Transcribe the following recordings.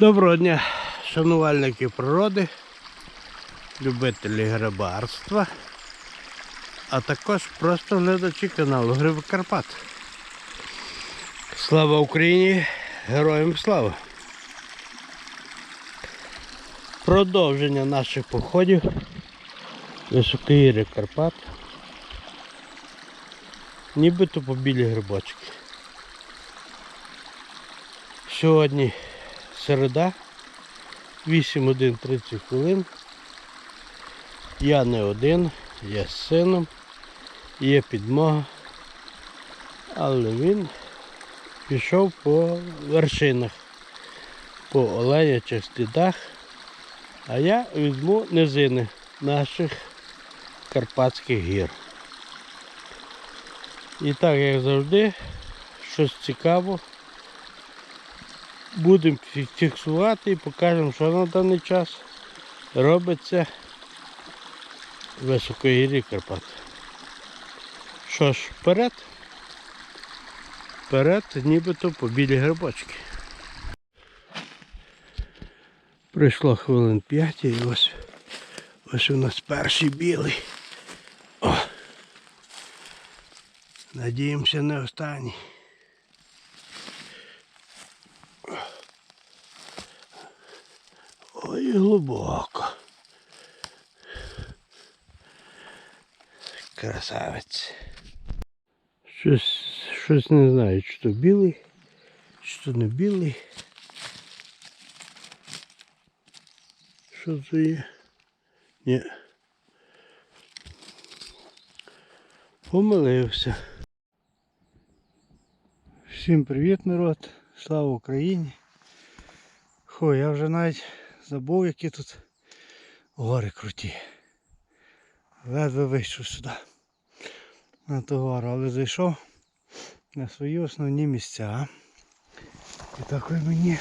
Доброго дня, шанувальники природи, любителі грибарства, а також просто глядачі каналу Гриби Карпат. Слава Україні! Героям слава! Продовження наших походів високогір'я Карпат. Нібито по білі грибочки. Сьогодні середа, 8 годин 30 хвилин. Я не один, я з сином, є підмога, але він пішов по вершинах, по оленячих слідах, а я візьму низини наших Карпатських гір. І так, як завжди, щось цікаво будемо фіксувати і покажемо, що на даний час робиться в високогір'ї Карпат. Що ж, вперед. Вперед, нібито по білі грибочки. Пройшло хвилин 5 і ось, ось у нас перший білий. О! Надіємося, не останній. Ой, глибоко. Красавець. Щось, щось не знаю, чи то білий, чи то не білий. Що це є? Ні. Помилився. Всім привіт, народ! Слава Україні! Хо, я вже навіть забув, які тут гори круті. Ледве вийшов сюди. На ту гору, але зайшов на свої основні місця. І такий мені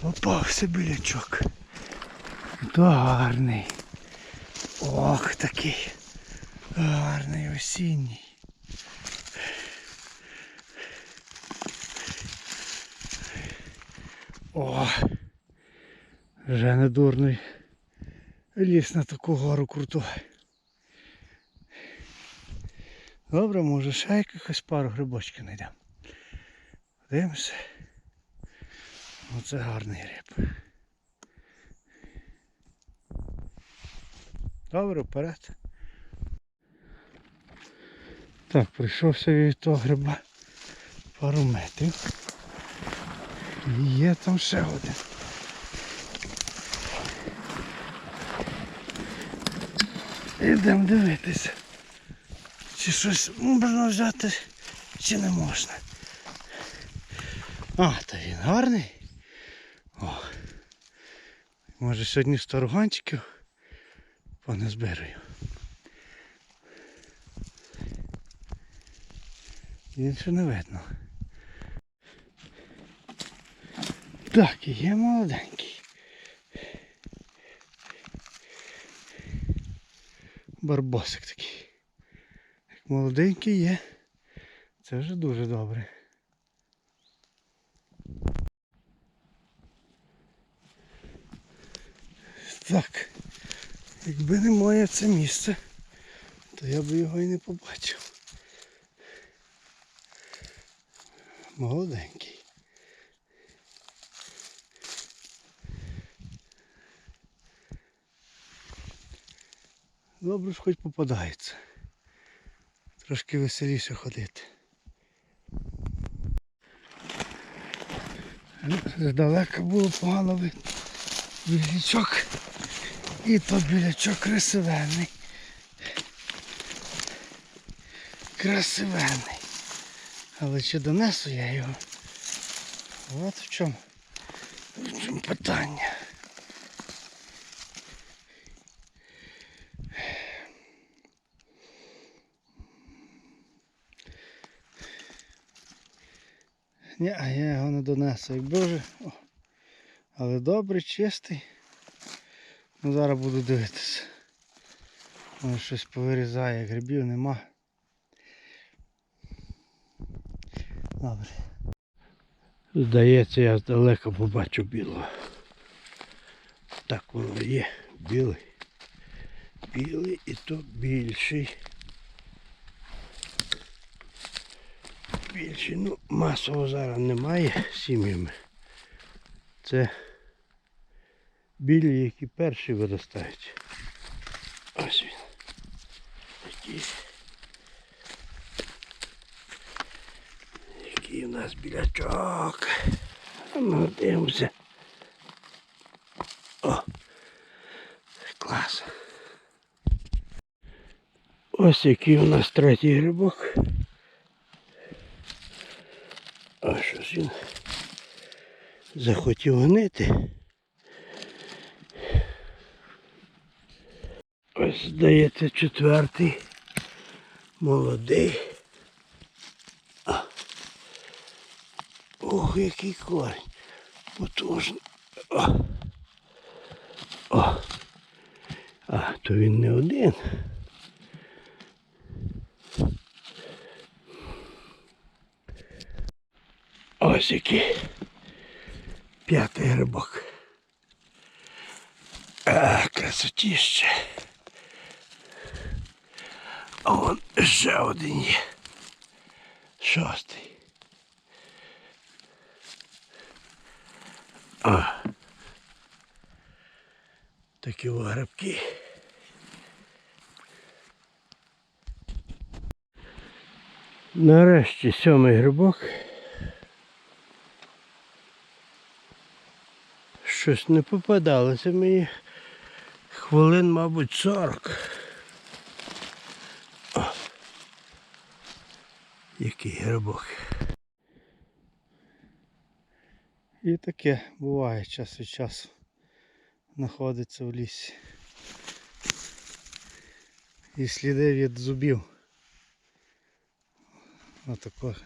попався білячок. То гарний. Ох, такий гарний осінній. О, вже не дурний. Ліс на таку гору круту. Добре, може ще якихось пару грибочків знайдемо. Дивимося. Оце гарний гриб. Добре, вперед. Так, прийшовся від того гриба пару метрів. І є там ще один. Ідемо дивитися. Чи щось можна взяти, чи не можна. А, та він гарний. О. Може сьогодні староганчиків поназбираю. Він ще не видно. Так, і є молоденький. Барбосик такий. Як молоденький є. Це вже дуже добре. Так, якби не моє це місце, то я би його і не побачив. Молоденький. Добре ж хоч попадається. Трошки веселіше ходити. Здалека було погано видно. Білячок. І то білячок красивенний. Красивенний. Але чи донесу я його? От в чому. В чому питання. Ні, я його не донесу. Якби вже. О. Але добрий, чистий. Ну зараз буду дивитися. Може щось повирізає, грибів нема. Добре. Здається, я здалека побачу білого. Так воно є. Білий. Білий і то більший. Більший. Ну, масово зараз немає сім'ями. Це білі, які перші виростають. Ось він. Такий. Який у нас білячок. Ну, дивимося. О! Клас. Ось який у нас третій грибок. А щось він захотів гнити. Ось здається четвертий. Молодий. А. Ох, який корінь. Потужний. О. О. А, то він не один. Ось. П'ятий грибок. А, красотіще. А вон ще один є. Шостий. А. Такі о грибки. Нарешті сьомий грибок. Щось не попадалося мені. Хвилин, мабуть, 40. О. Який грибок. І таке буває час від часу. Знаходиться в лісі. І сліди від зубів. Отако.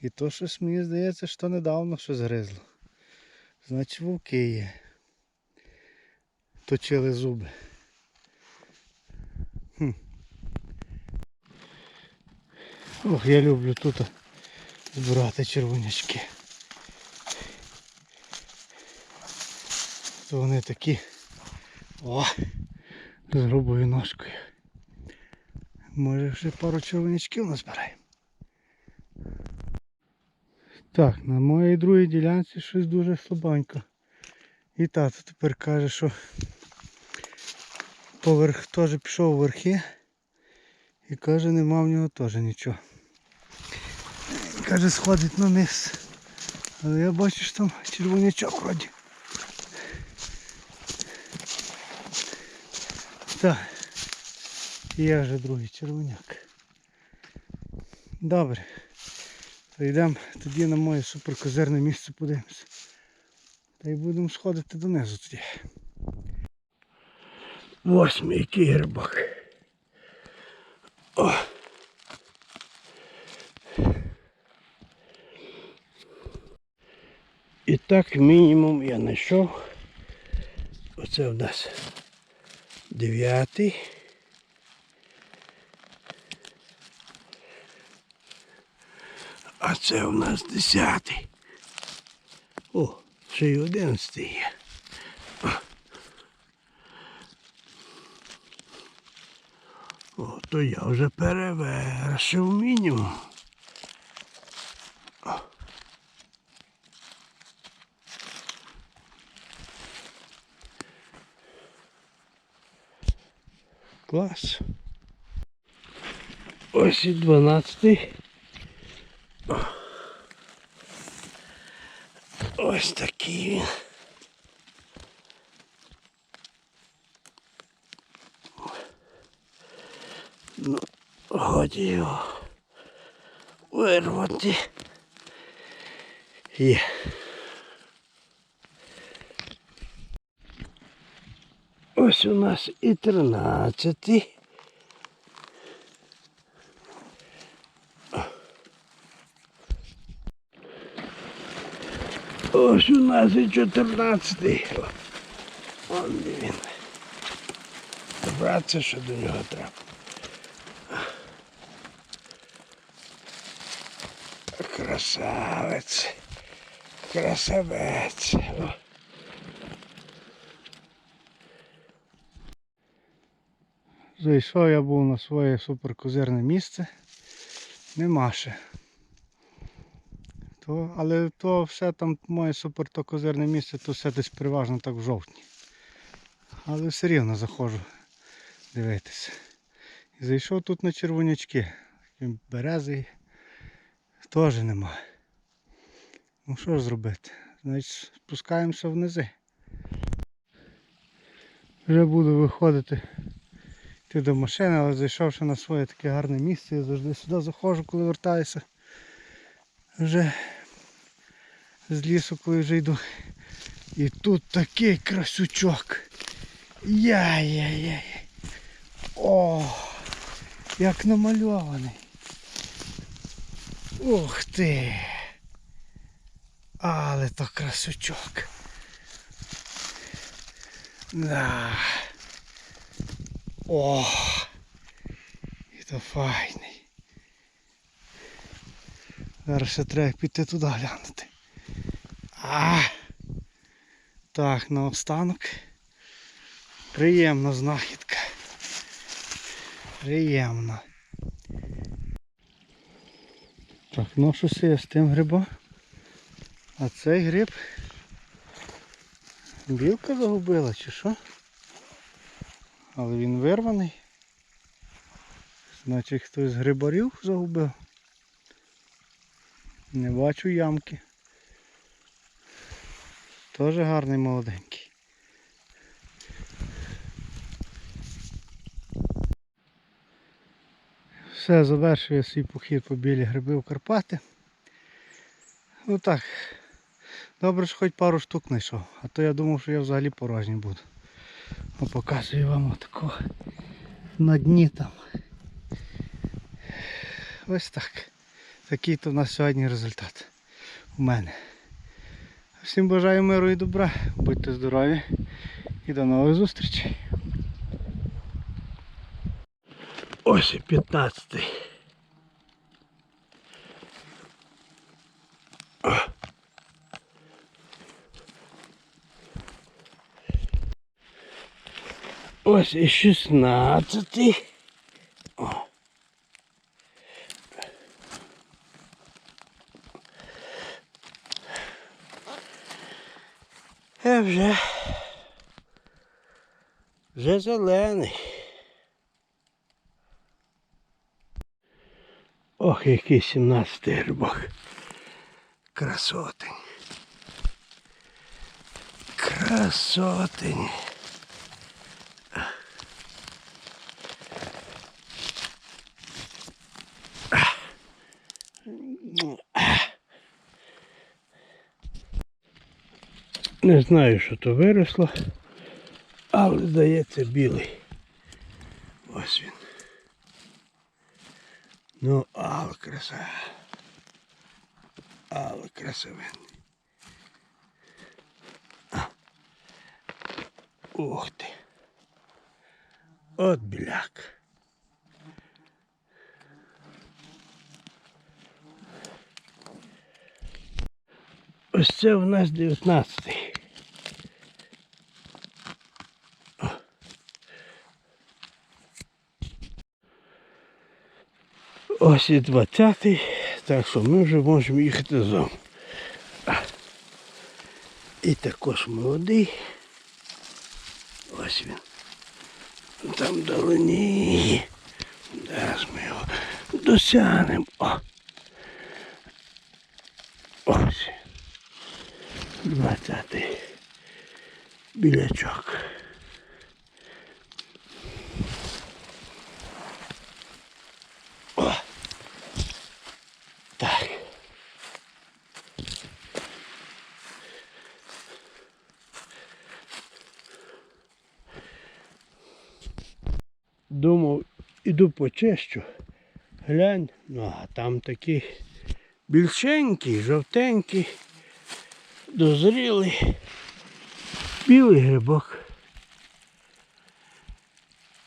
І то щось мені здається, що недавно щось гризло. Значить вовки є. Точили зуби. Хм. Ох, я люблю тут збирати червонячки. То вони такі о, з грубою ножкою. Може вже пару червонячків назбираємо. Так, на моїй другій ділянці щось дуже слабенько. І тато тепер каже, що поверх теж пішов верхи. І каже, нема в нього теж нічого. Каже, сходить на низ. Але я бачу, що там червонячок вроді. Так. Є вже другий червоняк. Добре. То йдемо тоді на моє суперкозирне місце подивимося. Та й будемо сходити донизу тоді. Восьмий який грибок. О. І так мінімум я знайшов. Оце в нас дев'ятий. А це у нас десятий. О, ще й одинадцятий є. О, то я вже перевершив мінімум. Клас. Ось і 12-й. Ось такий він. Ну, годі його вирвати. Є. Ось у нас і тринадцятий. Ось у нас і чотирнадцятий. О, Он де він. Добратися ще до нього треба. Красавець. Красавець. О. Зайшов я був на своє суперкозирне місце. Нема ще. То, але то все там моє супер то козирне місце, то все десь переважно так в жовтні. Але все рівно заходжу дивитися. І зайшов тут на червонячки. Берези теж немає. Ну що ж зробити? Значить спускаємося внизи. Вже буду виходити йти до машини, але зайшовши на своє таке гарне місце, я завжди сюди заходжу, коли вертаюся. Вже з лісу, коли вже йду. І тут такий красючок. Яй-яй-яй. О, як намальований. Ух ти. Але то красючок. Да. О, і то файний. Зараз ще треба піти туди глянути. А, так, наостанок. Приємна знахідка. Приємно. Так, ну щось я з тим грибом. А цей гриб білка загубила чи що? Але він вирваний. Значить хтось з грибарів загубив. Не бачу ямки. Теж гарний молоденький. Все, завершую свій похід по білі гриби в Карпати. Ну так. Добре, що хоч пару штук знайшов, а то я думав, що я взагалі порожній буду. О, показую вам отакого на дні там. Ось так. Такий то в нас сьогодні результат у мене. Всім бажаю миру і добра. Будьте здорові і до нових зустрічей. Ось і 15. Ось і 16. О. Е вже. Вже зелений. Ох, який 17 грибок. Красотень. Красотень. Не знаю, що то виросло, але здається білий. Ось він. Ну, але краса. Але красивенний. Ух ти. От біляк. Ось це у нас 19-й. Ось і 20-й, так що ми вже можемо їхати додому. І також молодий. Ось він. Там вдалині. Зараз ми його досягнемо. Ось. 20-й білячок. Думав, іду почищу. Глянь, ну а там такий більшенький, жовтенький, дозрілий, білий грибок.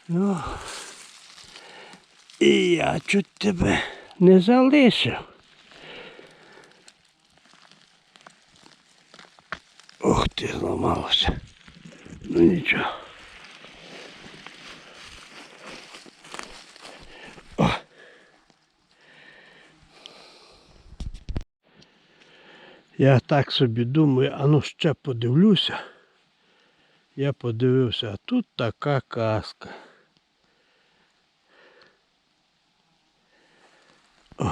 Ну, і я чуть тебе не залишив. Ох ти, зламалося. Ну нічого. Я так собі думаю, а ну ще подивлюся. Я подивився, а тут така казка. О.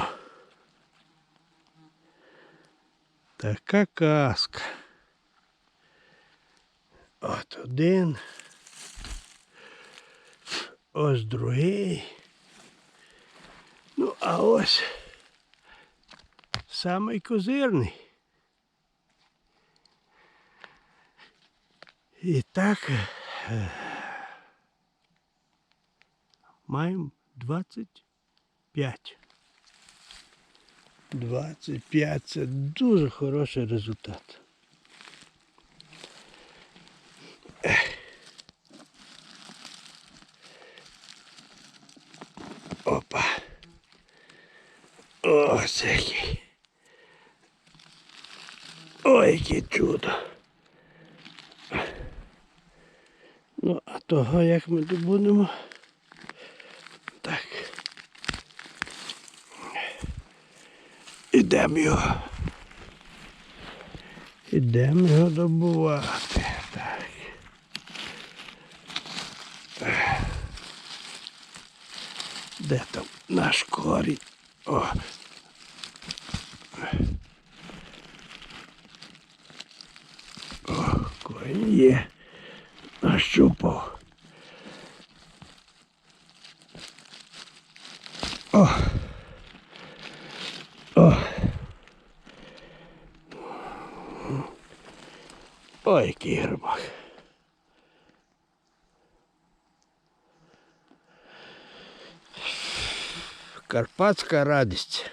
Така казка. От один. Ось другий. Ну, а ось самий козирний. І так е, маємо 25. 25 це дуже хороший результат. Опа. Ось який. Ой, яке чудо. Ну, а того як ми добудемо. Так. Ідемо його. Ідемо його добувати. Так. Де там наш корінь? О. О, корінь є. Нащупав. О. О. Ой, який грибок. Карпатська радість.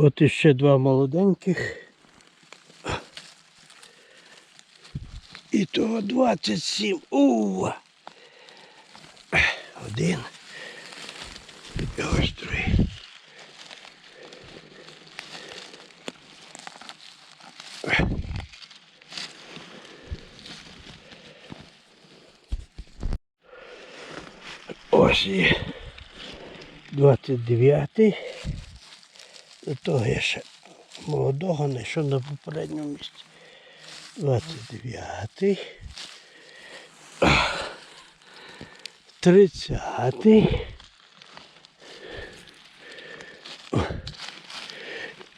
От іще два молоденьких. І того 27. Ува. Один. І ось другий. Ось і 29. Того я ще молодого знайшов на попередньому місці. 29. 30. О.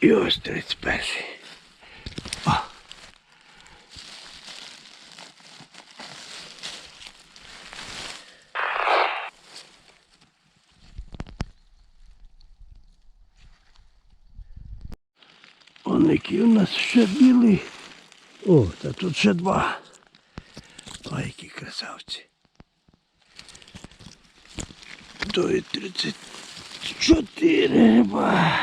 І ось 31. Он у нас ще білий. О, та тут ще два. Ой, які красавці. То і 34 риба.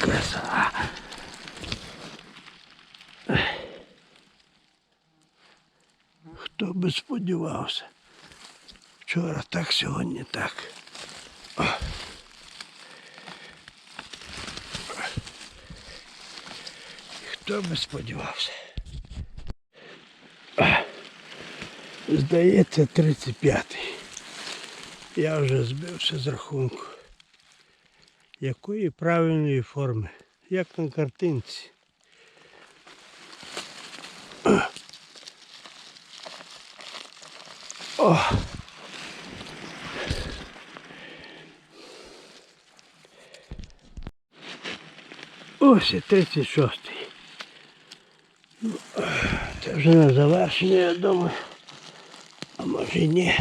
Краса. Хто би сподівався. Вчора так, сьогодні так. Хто би сподівався? Здається, 35-й. Я вже збився з рахунку. Якої правильної форми? Як на картинці. О! Ось і 36-й. Це вже на завершення, я думаю. А може і ні.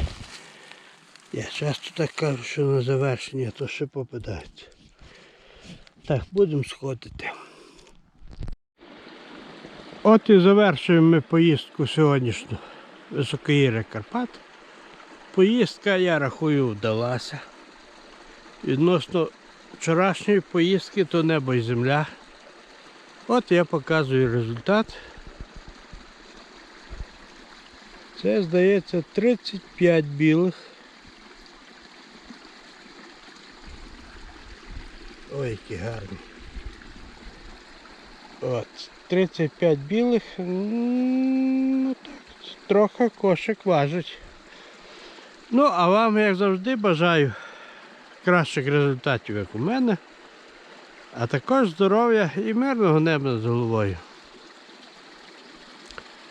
Я часто так кажу, що на завершення, то ще попадається. Так, будемо сходити. От і завершуємо ми поїздку сьогоднішню Високогір'я Карпат. Поїздка, я рахую, вдалася. Відносно вчорашньої поїздки то небо і земля. От я показую результат. Це, здається, 35 білих. Ой, які гарні. От, 35 білих. Ну так, трохи кошик важить. Ну, а вам, як завжди, бажаю кращих результатів, як у мене. А також здоров'я і мирного неба над головою.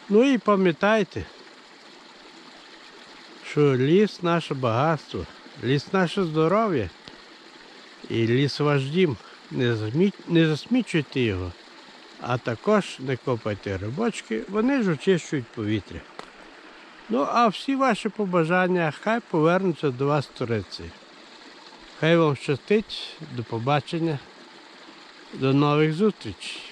Ну і пам'ятайте, що ліс наше багатство, ліс наше здоров'я і ліс ваш дім. Не, засмічуйте його, а також не копайте рибочки, вони ж очищують повітря. Ну, а всі ваші побажання хай повернуться до вас туриці. Хай вам щастить, до побачення, до нових зустрічей.